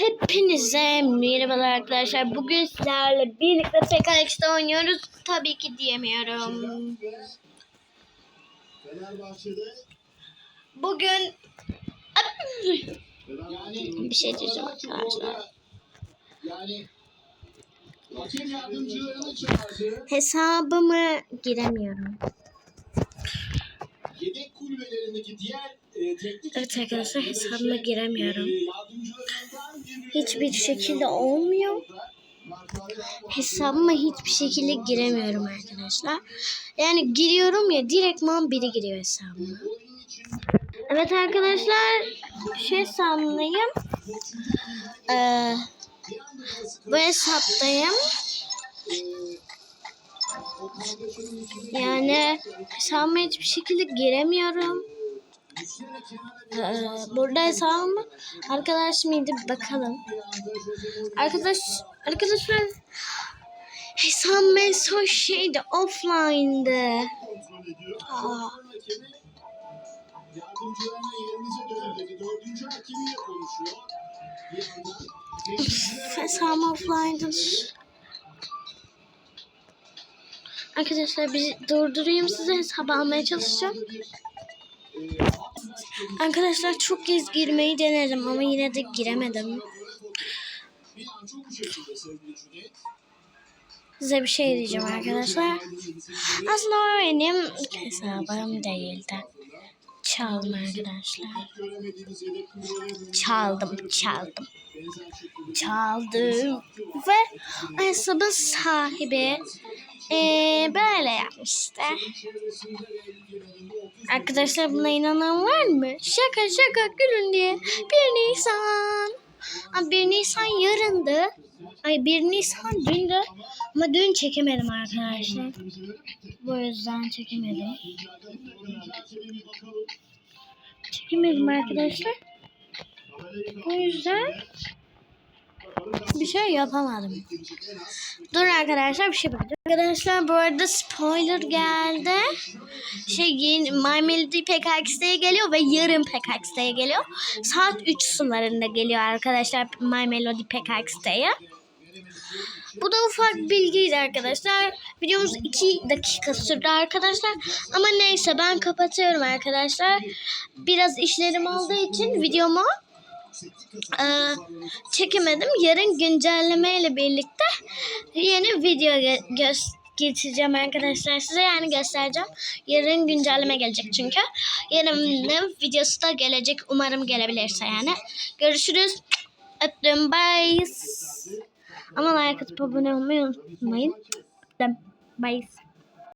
Hepinize merhabalar arkadaşlar. Bugün sizlerle birlikte PKX'de oynuyoruz. Tabii ki diyemiyorum. Bugün bir şey diyeceğim arkadaşlar. Hesabımı giremiyorum. Yedek kulübelerindeki diğer e, Evet arkadaşlar hesabıma giremiyorum. Hiçbir şekilde olmuyor. Hesabıma hiçbir şekilde giremiyorum arkadaşlar. Yani giriyorum ya direktman biri giriyor hesabıma. Evet arkadaşlar şey sanmayayım. Ee, bu hesaptayım. Yani hesabıma hiçbir şekilde giremiyorum. Ee, burada hesabım arkadaş mıydı bakalım. Arkadaş arkadaşlar hesabım en son şeydi offline'dı. Aa, hesabım offline'dı. Arkadaşlar bir durdurayım size hesabı almaya çalışacağım. Arkadaşlar çok kez girmeyi denedim ama yine de giremedim. Size bir şey diyeceğim arkadaşlar. Aslında o benim hesabım değildi. Çaldım arkadaşlar. Çaldım, çaldım, çaldım. Ve hesabın sahibi eee, böyle 30 Arkadaşlar buna inanan var mı? Şaka şaka gülün diye. 1 Nisan. Ama 1 Nisan yarındı. Ay 1 Nisan dündü. Ama dün çekemedim arkadaşlar. Bu yüzden çekemedim. Çekemedim arkadaşlar. O yüzden bir şey yapamadım. Dur arkadaşlar bir şey bakacağım. Arkadaşlar bu arada spoiler geldi. Şey yeni My Melody PKX'de geliyor ve yarın PKX'de geliyor. Saat 3 sularında geliyor arkadaşlar My Melody PKX'de. Bu da ufak bilgiydi arkadaşlar. Videomuz 2 dakika sürdü arkadaşlar. Ama neyse ben kapatıyorum arkadaşlar. Biraz işlerim olduğu için videomu e, çekemedim. Yarın güncelleme ile birlikte yeni video gö- getireceğim arkadaşlar size yani göstereceğim. Yarın güncelleme gelecek çünkü. Yarın videosu da gelecek. Umarım gelebilirse yani. Görüşürüz. Öptüm. Bye. Ama like atıp abone olmayı unutmayın. Bye.